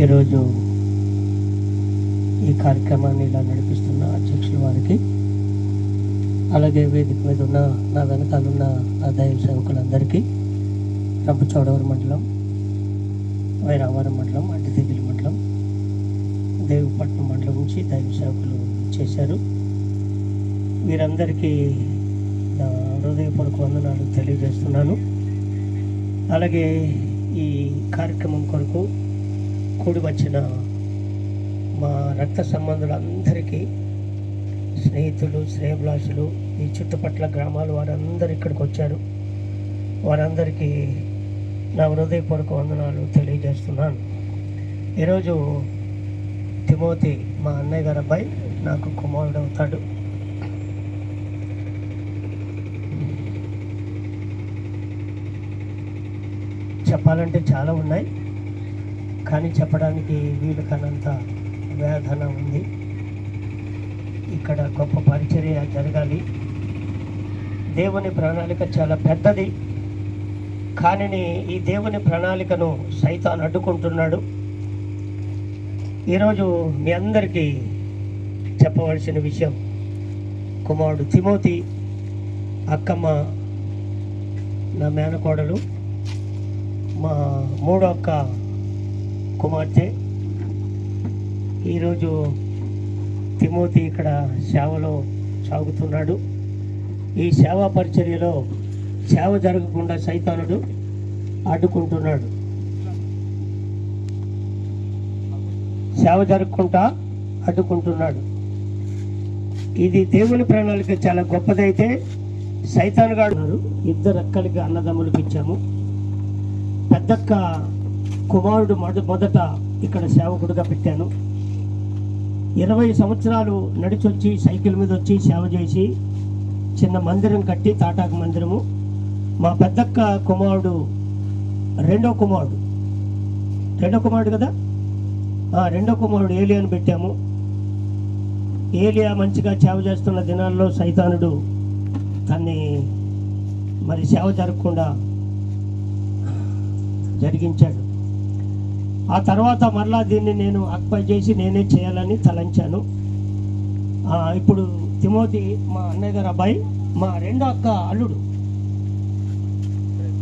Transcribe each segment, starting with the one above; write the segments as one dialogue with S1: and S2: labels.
S1: ఈరోజు ఈ కార్యక్రమాన్ని ఇలా నడిపిస్తున్న అధ్యక్షుల వారికి అలాగే వేదిక మీద ఉన్న నా వెనకాలన్న నా దైవ సేవకులందరికీ రంపచోడవరం మండలం వైరావరం మండలం అడ్డిదిగిలి మండలం దేవిపట్నం మండలం నుంచి దైవ సేవకులు చేశారు. వీరందరికీ నా హృదయపూర్వక వందనాలు తెలియజేస్తున్నాను. అలాగే ఈ కార్యక్రమం కొరకు కూడి వచ్చిన మా రక్త సంబంధులందరికీ స్నేహితులు శ్రేయభిలాషులు ఈ చుట్టుపక్కల గ్రామాలు వారందరూ ఇక్కడికి వచ్చారు. వారందరికీ నా హృదయపూర్వక వందనాలు తెలియజేస్తున్నాను. ఈరోజు తిమోతి మా అన్నయ్య గారు అబ్బాయి నాకు కుమారుడు అవుతాడు. చెప్పాలంటే చాలా ఉన్నాయి. కానీ చెప్పడానికి వీలు కానంత వేదన ఉంది. ఇక్కడ గొప్ప పరిచర్య జరగాలి. దేవుని ప్రణాళిక చాలా పెద్దది. కానీ ఈ దేవుని ప్రణాళికను సైతాన్ అడ్డుకుంటున్నాడు. ఈరోజు మీ అందరికీ చెప్పవలసిన విషయం కుమారుడు తిమోతి అక్కమ్మ నా మేనకోడలు మా మూడో అక్క కుమార్తె ఈరోజు తిమోతి ఇక్కడ సేవలో సాగుతున్నాడు. ఈ సేవా పరిచర్యలో సేవ జరగకుండా సైతానుడు అడ్డుకుంటున్నాడు. సేవ జరగకుండా అడ్డుకుంటున్నాడు. ఇది దేవుని ప్రణాళిక చాలా గొప్పదైతే సైతాన్ గారు ఇద్దరు అక్కడికి అన్నదమ్ములకు ఇచ్చాము పెద్దక్క కుమారుడు మొద మొదట ఇక్కడ సేవకుడిగా పెట్టాను. ఇరవై సంవత్సరాలు నడిచొచ్చి సైకిల్ మీద వచ్చి సేవ చేసి చిన్న మందిరం కట్టి తాటాకు మందిరము. మా పెద్దక్క కుమారుడు రెండో కుమారుడు. రెండో కుమారుడు కదా? రెండో కుమారుడు ఏలియాను పెట్టాము. ఏలియా మంచిగా సేవ చేస్తున్న దినాల్లో సైతానుడు తన్ని మరి సేవ జరగకుండా జరిగించాడు. ఆ తర్వాత మరలా దీన్ని నేను అక్పై చేసి నేనే చేయాలని తలంచాను. ఇప్పుడు తిమోతి మా అన్నయ్య గారు అబ్బాయి మా రెండో అక్క అల్లుడు.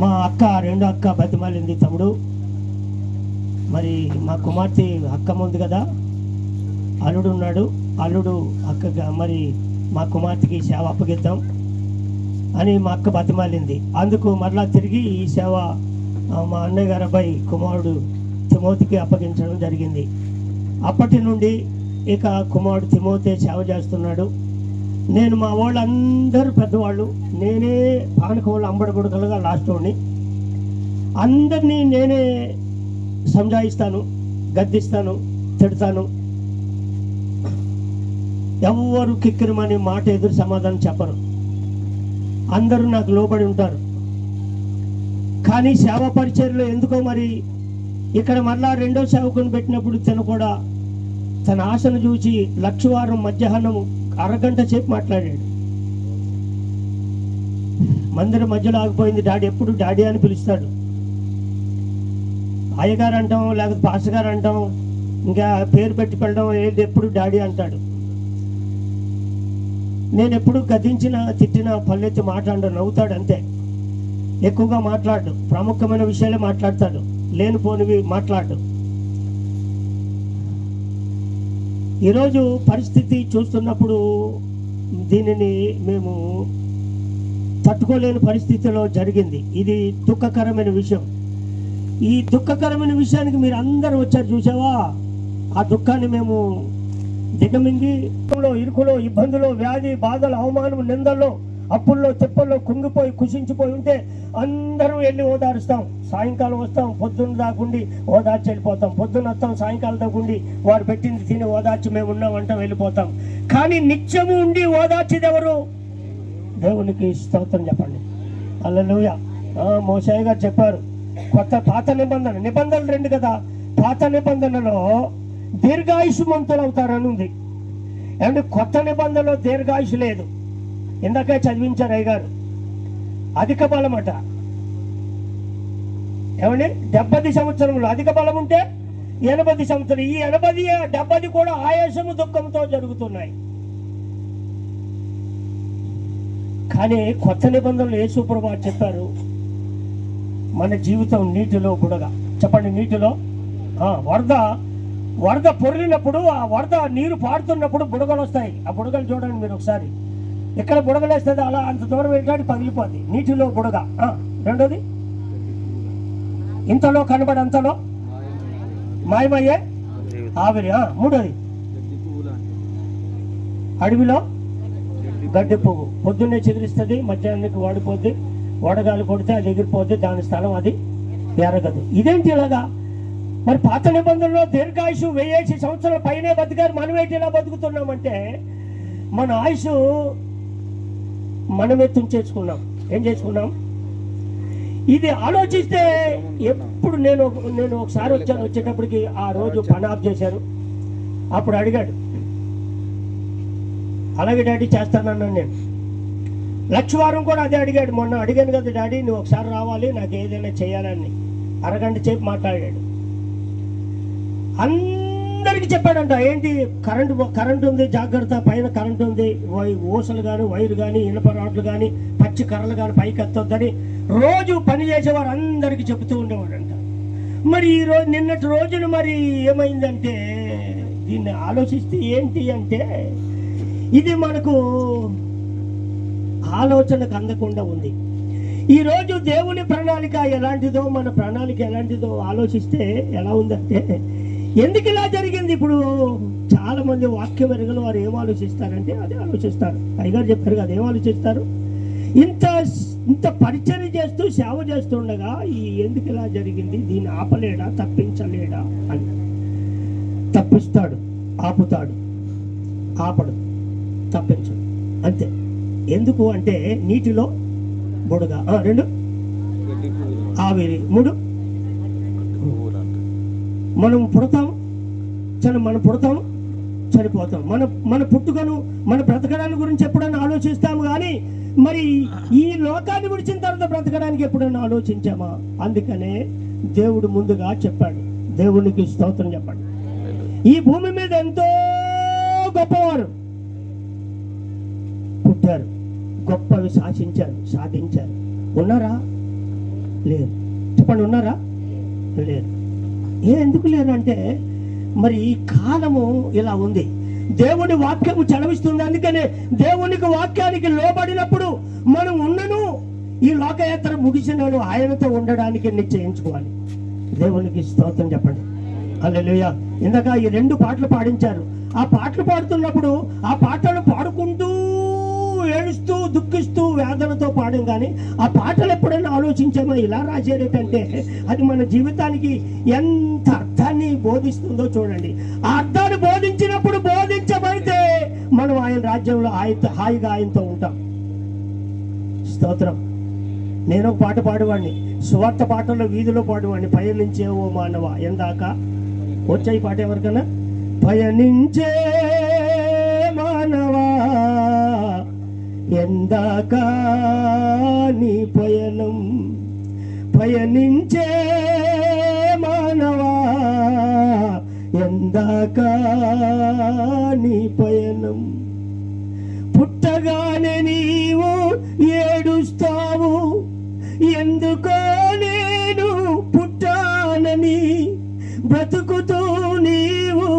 S1: మా అక్క రెండో అక్క బతిమాలింది తమ్ముడు. మరి మా కుమార్తె అక్క ఉంది కదా అల్లుడు ఉన్నాడు. అల్లుడు అక్క మరి మా కుమార్తెకి సేవ అప్పగిద్దాం అని మా అక్క బతిమాలింది. అందుకు మరలా తిరిగి ఈ సేవ మా అన్నయ్య గారు అబ్బాయి కుమారుడు తిమోతికి అప్పగించడం జరిగింది. అప్పటి నుండి ఇక కుమారుడు తిమోతే సేవ చేస్తున్నాడు. నేను మా వాళ్ళందరూ పెద్దవాళ్ళు. నేనే పానకవాళ్ళు వాళ్ళు లాస్ట్లోని లాస్ట్ వాడిని. అందరినీ నేనే సంజాయిస్తాను గద్దిస్తాను తిడతాను. ఎవ్వరు కిక్కిరమని మాట ఎదురు సమాధానం చెప్పరు. అందరూ నాకు లోబడి ఉంటారు. కానీ సేవా పరిచర్లో ఎందుకో మరి ఇక్కడ మరలా రెండో సేవకుని పెట్టినప్పుడు తను కూడా తన ఆశను చూసి లక్షవారం మధ్యాహ్నం అరగంట సేపు మాట్లాడాడు. మందిరం మధ్యలో ఆగిపోయింది. డాడీ ఎప్పుడు డాడీ అని పిలుస్తాడు. అయ్యగారు అంటాం లేకపోతే పాస్గారు అంటాం ఇంకా పేరు పెట్టి పెళ్ళడం ఏది ఎప్పుడు డాడీ అంటాడు. నేను ఎప్పుడు గదించిన తిట్టిన పల్లెత్తి మాట్లాడు నవ్వుతాడు అంతే. ఎక్కువగా మాట్లాడు ప్రాముఖ్యమైన విషయాలే మాట్లాడతాడు. లేనిపోనివి మాట్లాడు ఈరోజు పరిస్థితి చూస్తున్నప్పుడు దీనిని మేము తట్టుకోలేని పరిస్థితిలో జరిగింది. ఇది దుఃఖకరమైన విషయం. ఈ దుఃఖకరమైన విషయానికి మీరు అందరూ వచ్చారు చూసావా? ఆ దుఃఖాన్ని మేము దిగమింగి ఇరుకులో ఇబ్బందులు వ్యాధి బాధలు అవమానం నిందల్లో అప్పుల్లో తిప్పల్లో కుంగిపోయి కుషించిపోయి ఉంటే అందరం వెళ్ళి ఓదారుస్తాం. సాయంకాలం వస్తాం పొద్దున్న దాకుండి ఓదార్చి వెళ్ళిపోతాం. పొద్దున్న వస్తాం సాయంకాలం దాకుండి వారు పెట్టింది తిని ఓదార్చి మేము ఉన్నామంటాం వెళ్ళిపోతాం. కానీ నిత్యము ఉండి ఓదార్చిది ఎవరు? దేవునికి స్తోత్రం చెప్పండి. అల్లెలుయ మోసాయి గారు చెప్పారు. కొత్త పాత నిబంధన. నిబంధనలు రెండు కదా. పాత నిబంధనలో దీర్ఘాయుష్మంతులు అవుతారని ఉంది. ఏమంటే కొత్త నిబంధనలో దీర్ఘాయుషు లేదు. ఇందాకే చదివించారు అయ్యగారు. అధిక బలం అట ఏమండి? డెబ్బది సంవత్సరంలో అధిక బలం ఉంటే ఎనభై సంవత్సరం ఈ ఎనభై డెబ్బది కూడా ఆయాసము దుఃఖంతో జరుగుతున్నాయి. కానీ కొత్త నిబంధనలు యేసుప్రభు చెప్పారు. మన జీవితం నీటిలో బుడగ. చెప్పండి నీటిలో? ఆ, వరద. వరద పొరిలినప్పుడు ఆ వరద నీరు పారుతున్నప్పుడు బుడగలు వస్తాయి ఆ బుడగలు చూడండి మీరు ఒకసారి. ఎక్కడ బుడగలేస్తుంది అలా అంత దూరం వెళ్ళాడు పగిలిపోద్ది. నీటిలో బుడగ. ఆ, రెండోది? ఇంతలో కనబడి అంతలో? మాయమయ్యే ఆవిరి. ఆ, మూడోది? అడవిలో గడ్డి పువ్వు. పొద్దున్నే చెదిరిస్తుంది మధ్యాహ్నానికి వాడిపోద్ది వడగాలి కొడితే అది ఎగిరిపోద్ది దాని స్థలం అది ఎరగదు. ఇదేంటి ఇలాగా? మరి పాత నిబంధనలో దీర్ఘాయుషు వెయ్యేసి సంవత్సరాల పైనే బతికారు మనం ఏంటి ఇలా బతుకుతున్నామంటే మన ఆయుషు మనమే తుంచేసుకున్నాం ఏం చేసుకున్నాం? ఇది ఆలోచిస్తే ఎప్పుడు నేను నేను ఒకసారి వచ్చాను వచ్చేటప్పటికి ఆ రోజు పని ఆఫ్ చేశారు. అప్పుడు అడిగాడు. అలాగే డాడీ చేస్తానన్నాను నేను. లక్షవారం కూడా అదే అడిగాడు. మొన్న అడిగాను కదా డాడీ నువ్వు ఒకసారి రావాలి నాకు ఏదైనా చేయాలని. అరగంట చేపు మాట్లాడాడు. అందరికి చెప్పాడంట ఏంటి కరెంటు కరెంట్ ఉంది జాగ్రత్త పైన కరెంట్ ఉంది వై- ఊసలు కానీ వైర్ కానీ ఇనప రాడ్లు కానీ పచ్చి కర్రలు కానీ పైకి ఎత్తొద్దని రోజు పని చేసేవారు అందరికి చెబుతూ ఉండేవాడంట. మరి ఈ రోజు నిన్నటి రోజున మరి ఏమైందంటే దీన్ని ఆలోచిస్తే ఏంటి అంటే ఇది మనకు ఆలోచనకు అందకుండా ఉంది. ఈ రోజు దేవుని ప్రణాళిక ఎలాంటిదో మన ప్రణాళిక ఎలాంటిదో ఆలోచిస్తే ఎలా ఉందంటే ఎందుకు ఇలా జరిగింది ఇప్పుడు? చాలా మంది వాక్యం ఎరగని వారు ఏం ఆలోచిస్తారంటే అదే ఆలోచిస్తారు. అయ్యగారు చెప్పారు కదా ఏం ఆలోచిస్తారు? ఇంత ఇంత పరిచయం చేస్తూ సేవ చేస్తుండగా ఈ ఎందుకు ఇలా జరిగింది? దీన్ని ఆపలేడా? తప్పించలేడా? అని. తప్పిస్తాడు ఆపుతాడు ఆపడు తప్పించడు. అంతే. ఎందుకు అంటే నీటిలో బుడగ. రెండు. ఆవిరి. మూడు. మనం పుడతాం చని మనం పుడతాం చనిపోతాం. మన మన పుట్టుకను మన బ్రతకడాన్ని గురించి ఎప్పుడైనా ఆలోచిస్తాము కానీ మరి ఈ లోకాన్ని విడిచిన తర్వాత బ్రతకడానికి ఎప్పుడైనా ఆలోచించామా? అందుకనే దేవుడు ముందుగా చెప్పాడు. దేవునికి స్తోత్రం చెప్పాడు. ఈ భూమి మీద ఎంతో గొప్పవారు పుట్టారు గొప్పవి శాసించారు సాధించారు. ఉన్నారా? లేరు. చెప్పండి ఉన్నారా? లేరు. ఏ ఎందుకు లేరు మరి ఈ కాలము ఇలా ఉంది. దేవుని వాక్యము చలవిస్తుంది అందుకనే దేవునికి వాక్యానికి లోబడినప్పుడు మనం ఉన్నను. ఈ లోకయాత్ర ముగిసినను ఆయనతో ఉండడానికి నిశ్చయించుకోవాలి. దేవునికి స్తోత్రం చెప్పండి. అల్లెలుయ ఇందాక ఈ రెండు పాటలు పాడించారు. ఆ పాటలు పాడుతున్నప్పుడు ఆ పాటలు పాడుకుంటూ ఏడుస్తూ దుఃఖిస్తూ వేదనతో పాడం కానీ ఆ పాటలు ఎప్పుడైనా ఆలోచించామో? ఇలా రాసేటంటే అది మన జీవితానికి ఎంత అర్థాన్ని బోధిస్తుందో చూడండి. ఆ అర్థాన్ని బోధించినప్పుడు బోధించబడితే మనం ఆయన రాజ్యంలో ఆయన హాయిగా ఆయనతో ఉంటాం. స్తోత్రం. నేను ఒక పాట పాడేవాడిని. సువార్త పాటల్లో వీధిలో పాడేవాడిని. పయనించే ఓ మానవ ఎందాక. వచ్చాయి పాట ఎవరికన్నా? పయనించే ఎందాక నీ పయనం పయనించే మానవా? ఎందాక నీ పయనం పుట్టగానే నీవు ఏడుస్తావు. ఎందుకో నేను పుట్టానని బ్రతుకుతూ నీవు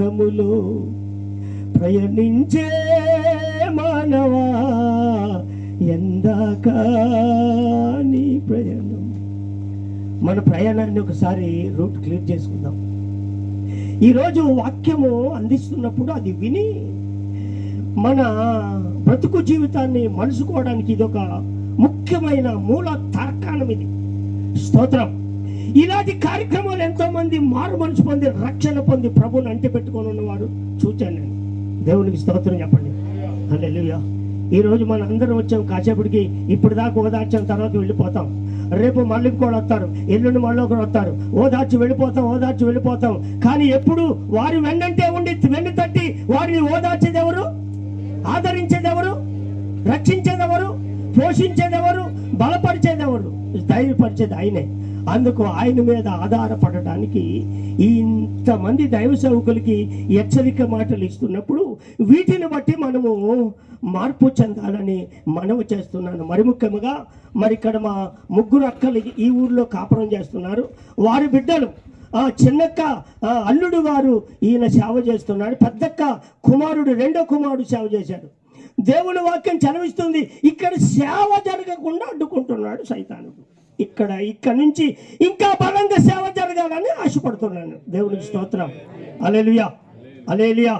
S1: లోకములో ప్రయాణించే మానవా? ఎందాక నీ ప్రయాణం? మన ప్రయాణాన్ని ఒకసారి రూట్ క్లియర్ చేసుకుందాం. ఈరోజు వాక్యము అందిస్తున్నప్పుడు అది విని మన బ్రతుకు జీవితాన్ని మలుసుకోవడానికి ఇది ఒక ముఖ్యమైన మూల తార్కాణం ఇది. స్తోత్రం. ఇలాంటి కార్యక్రమాలు ఎంతో మంది మారు మనసు పొంది రక్షణ పొంది ప్రభుని అంటి పెట్టుకొని ఉన్నవారు చూచాను నేను. దేవునికి స్తోత్రం చెప్పండి. హల్లెలూయా. ఈ ఈరోజు మన అందరం వచ్చాం కాసేపటికి ఇప్పుడు దాకా ఓదార్చిన తర్వాత వెళ్ళిపోతాం. రేపు మళ్ళీ కూడా వస్తారు ఎల్లుండి మళ్ళీ ఒకరు వస్తారు. ఓదార్చి వెళ్ళిపోతాం ఓదార్చి వెళ్ళిపోతాం. కానీ ఎప్పుడు వారి వెన్నంటే ఉండి వెన్ను తట్టి వారిని ఓదార్చేది ఆదరించేదెవరు? రక్షించేదెవరు? ఎవరు బలపరిచేదెవరు? ధైర్యపరిచేది ఆయనే. అందుకు ఆయన మీద ఆధారపడటానికి ఇంతమంది దైవ సేవకులకి హెచ్చరిక మాటలు ఇస్తున్నప్పుడు వీటిని బట్టి మనము మార్పు చెందాలని మనవి చేస్తున్నాను. మరి ముఖ్యంగా మరి ఇక్కడ మా ముగ్గురు అక్కలు ఈ ఊర్లో కాపురం చేస్తున్నారు. వారి బిడ్డలు ఆ చిన్నక్క ఆ అల్లుడు వారు ఈయన సేవ చేస్తున్నాడు. పెద్దక్క కుమారుడు రెండో కుమారుడు సేవ చేశాడు. దేవుని వాక్యం చదివిస్తుంది. ఇక్కడ సేవ జరగకుండా అడ్డుకుంటున్నాడు సైతానుడు. ఇక్కడ ఇక్కడ నుంచి ఇంకా బలంగా సేవ జరగాలని ఆశపడుతున్నాను. దేవునికి స్తోత్రం. అలేలుయా అలేలియా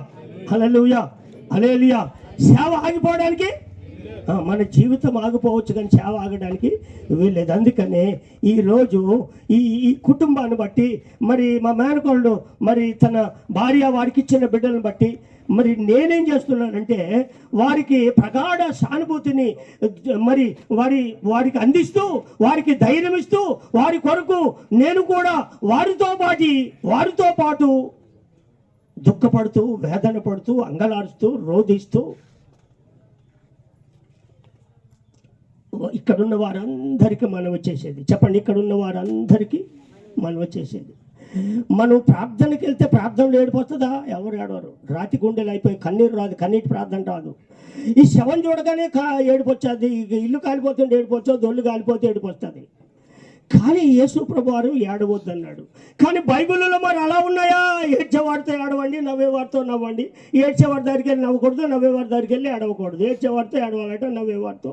S1: అలలుయా అలేలియా సేవ ఆగిపోవడానికి మన జీవితం ఆగిపోవచ్చు కానీ సేవ ఆగడానికి వీల్లేదు. అందుకనే ఈరోజు ఈ ఈ కుటుంబాన్ని బట్టి మరి మా మేనకోళ్ళు మరి తన భార్య వాడికి ఇచ్చిన బిడ్డలను బట్టి మరి నేనేం చేస్తున్నానంటే వారికి ప్రగాఢ సానుభూతిని మరి వారి వారికి అందిస్తూ వారికి ధైర్యం ఇస్తూ వారి కొరకు నేను కూడా వారితో పాటి వారితో పాటు దుఃఖపడుతూ వేదన పడుతూ అంగలారుస్తూ రోధిస్తూ ఇక్కడున్న వారందరికీ మనం వచ్చేసేది. చెప్పండి ఇక్కడున్న వారందరికీ మనం వచ్చేసేది. మనం ప్రార్థనకి వెళ్తే ప్రార్థనలు ఏడిపోతుందా? ఎవరు ఏడవరు? రాతి గుండెలు అయిపోయి కన్నీరు రాదు కన్నీటి ప్రార్థన రాదు. ఈ శవం చూడగానే కా ఏడిపోతుంది ఇల్లు కాలిపోతుంటే ఏడిపోవచ్చు దొల్లు కాలిపోతే ఏడిపోతుంది కానీ యేసు ప్రభువారు ఏడవద్దు అన్నాడు కానీ బైబిల్లో మరి అలా ఉన్నాయా? ఏడ్చేవాడితో ఏడవండి నవ్వేవాడితో నవ్వండి. ఏడ్చేవాడి దగ్గరికి వెళ్ళి నవ్వకూడదు నవ్వేవాడి దగ్గరికి వెళ్ళి ఏడవకూడదు. ఏడ్చేవాడితో ఏడవాలంటే నవ్వేవాడితో.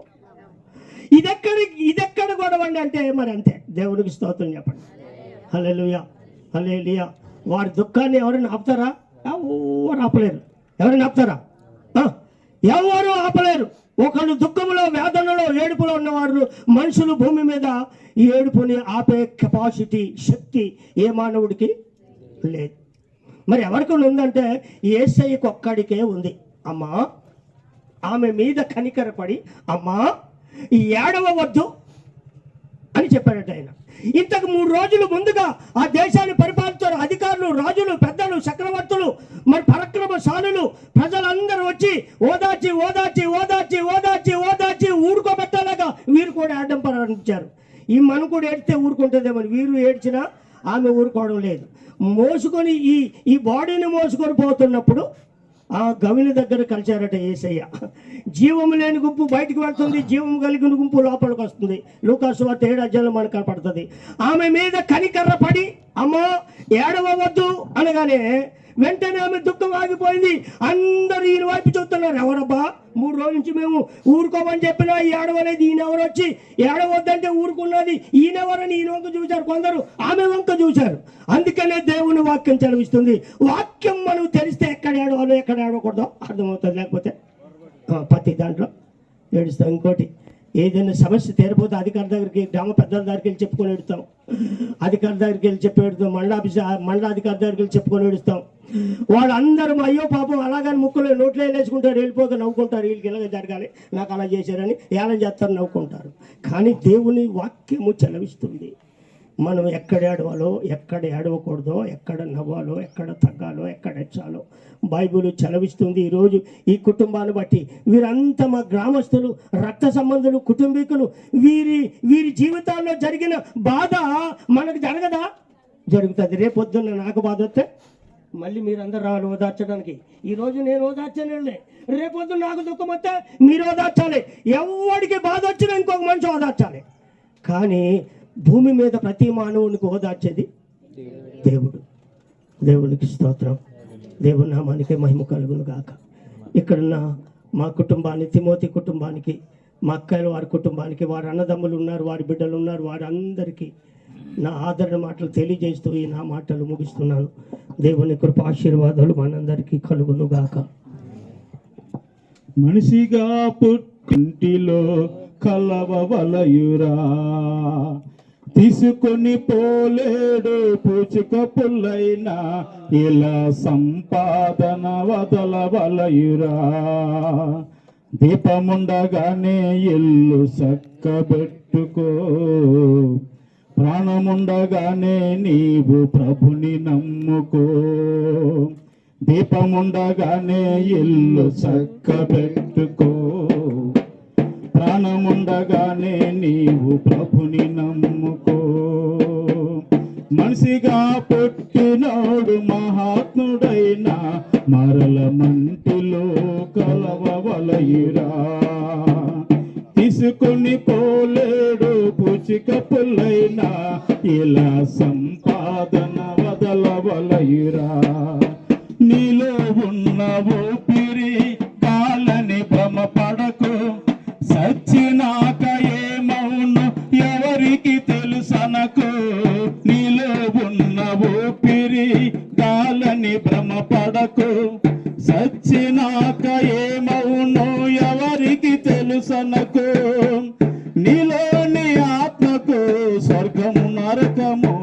S1: ఇదెక్కడ ఇదెక్కడ గొడవండి అంటే మరి అంతే. దేవుడికి స్తోత్రం చెప్పండి. హల్లెలూయా. హల్లెలూయా. వారి దుఃఖాన్ని ఎవరైనా ఆపుతారా? ఎవరు ఆపలేరు. ఎవరైనా ఆపుతారా? ఎవరు ఆపలేరు? ఒకళ్ళు దుఃఖంలో వేదనలో ఏడుపులో ఉన్నవారు మనుషులు భూమి మీద ఈ ఏడుపుని ఆపే కెపాసిటీ శక్తి ఏ మానవుడికి లేదు. మరి ఎవరికి ఉందంటే ఏసైకి ఒక్కడికే ఉంది. అమ్మా ఆమె మీద కనికరపడి అమ్మా ఈ ఏడవవద్దు. అని చెప్పాడట ఆయన. ఇంతకు మూడు రోజులు ముందుగా ఆ దేశాన్ని పరిపాలించారు అధికారులు రాజులు పెద్దలు చక్రవర్తులు మరి పరక్రమశాలులు. ప్రజలందరూ వచ్చి ఓదార్చి ఓదార్చి ఓదార్చి ఓదార్చి ఓదార్చి ఊరుకోబెట్టాలగా వీరు కూడా ఆడడం ప్రారంభించారు. ఈ మనం కూడా ఏడితే ఊరుకుంటుందేమని వీరు ఏడ్చినా ఆమె ఊరుకోవడం లేదు. మోసుకొని ఈ ఈ బాడీని మోసుకొని పోతున్నప్పుడు ఆ గవిని దగ్గర కలిశారట ఏసయ్య. జీవము లేని గుంపు బయటికి వెళ్తుంది జీవము కలిగిన గుంపు లోపలికి వస్తుంది. లూకాసు వార్త ఏడు అధ్యాయంలో మనకు కనపడుతుంది. ఆమె మీద కనికర్ర పడి అమ్మా ఏడవద్దు అనగానే వెంటనే ఆమె దుఃఖం ఆగిపోయింది. అందరూ ఈయన వైపు చూస్తున్నారు. ఎవరబ్బా? మూడు రోజుల నుంచి మేము ఊరుకోమని చెప్పినా ఏడవలేదు ఈయన ఎవరు వచ్చి ఏడవద్దంటే ఊరుకున్నది ఈయనెవరని ఈయన వంక చూశారు కొందరు ఆమె వంక చూశారు. అందుకనే దేవుని వాక్యం చదివిస్తుంది వాక్యం మనం ఏడవాలో ఎక్కడ ఏడవకూడదో. అర్థమవుతుంది. లేకపోతే ప్రతి దాంట్లో ఏడుస్తాం. ఇంకోటి ఏదైనా సమస్య తీరపోతే అధికారి దగ్గరికి గ్రామ పెద్దల దగ్గరికి వెళ్ళి చెప్పుకొని ఎడుతాం అధికారి దగ్గరికి వెళ్ళి చెప్పి ఏడుస్తాం. మండల ఆఫీస్ మండల అధికారి దగ్గరికి వెళ్ళి చెప్పుకొని ఏడుస్తాం. వాళ్ళందరూ అయ్యో పాపం అలాగని ముక్కలు నోట్లో వేసుకుంటారు వెళ్ళిపోతే నవ్వుకుంటారు వీళ్ళకి ఇలాగ జరగాలి. నాకు అలా చేశారని ఎలా చేస్తారు నవ్వుకుంటారు. కానీ దేవుని వాక్యము చెలవిస్తుంది. మనం ఎక్కడ ఏడవాలో ఎక్కడ ఏడవకూడదో ఎక్కడ నవ్వాలో ఎక్కడ తగ్గాలో ఎక్కడ ఎచ్చాలో బైబిల్ చలవిస్తుంది ఈరోజు ఈ కుటుంబాన్ని బట్టి. వీరంతా మా గ్రామస్తులు రక్త సంబంధులు కుటుంబీకులు వీరి వీరి జీవితాల్లో జరిగిన బాధ మనకు జరగదా? జరుగుతుంది. రేపొద్దున్న నాకు బాధ వస్తే మళ్ళీ మీరందరూ రావాలి ఓదార్చడానికి. ఈరోజు నేను ఓదార్చనండి రేపొద్దు నాకు దుఃఖం వస్తే మీరు ఓదార్చాలి. ఎవరికి బాధ వచ్చినా ఇంకొక మనిషి ఓదార్చాలి. కానీ భూమి మీద ప్రతి మానవునికి ఓదార్చేది దేవుడు. దేవునికి స్తోత్రం. దేవుని నామానికి మహిమ కలుగును గాక. ఇక్కడున్న మా కుటుంబాన్ని తిమోతి కుటుంబానికి మా అక్కలు వారి కుటుంబానికి వారి అన్నదమ్ములు ఉన్నారు వారి బిడ్డలు ఉన్నారు వారందరికీ నా ఆదరణ మాటలు తెలియజేస్తూ ఈ నా మాటలు ముగిస్తున్నాను. దేవుని కృప ఆశీర్వాదాలు మనందరికీ కలుగును గాక.
S2: మనిషిగా పుట్టింటిలో కలవవలయురా. తీసుకొని పోలేడు పూచిక పుల్లైనా. ఇలా సంపాదన వదలవలయురా. దీపముండగానే ఇల్లు చక్కబెట్టుకో. ప్రాణముండగానే నీవు ప్రభుని నమ్ముకో. దీపముండగానే ఇల్లు చక్కబెట్టుకో. ప్రాణముండగానే నీవు ప్రభుని నమ్ముకో. మనిషిగా పుట్టినోడు మహాత్ముడైనా మరల మంటిలో కలవలయురా తీసుకొని పోలేడు పుచిక పుల్లైనా ఇలా సంపాదన వదలవలయురా. తెలుసనకు నీలోని ఆత్మకు స్వర్గము నరకము.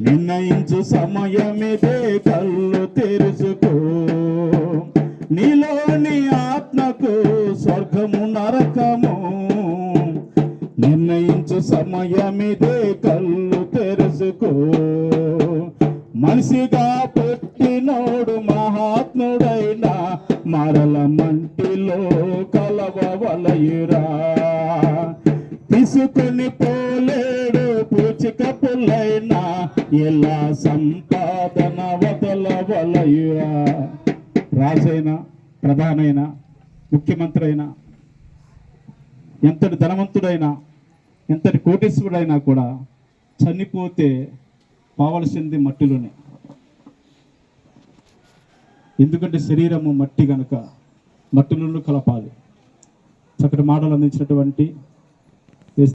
S2: నిర్ణయించు సమయమిదే కళ్ళు తెరుచుకో. తీసుకుని పోలేడు పూచిక పుల్లైనా ఎలా సంపాదన వదలవలయురా రాజైన ప్రధానైన ముఖ్యమంత్రి అయినా ఎంతటి ధనవంతుడైనా ఎంతటి కోటేశ్వరుడైనా కూడా చనిపోతే పోవలసింది మట్టిలోనే. ఎందుకంటే శరీరము మట్టి గనుక మట్టిలో కలపాలి. చక్కటి మాటలు అందించినటువంటి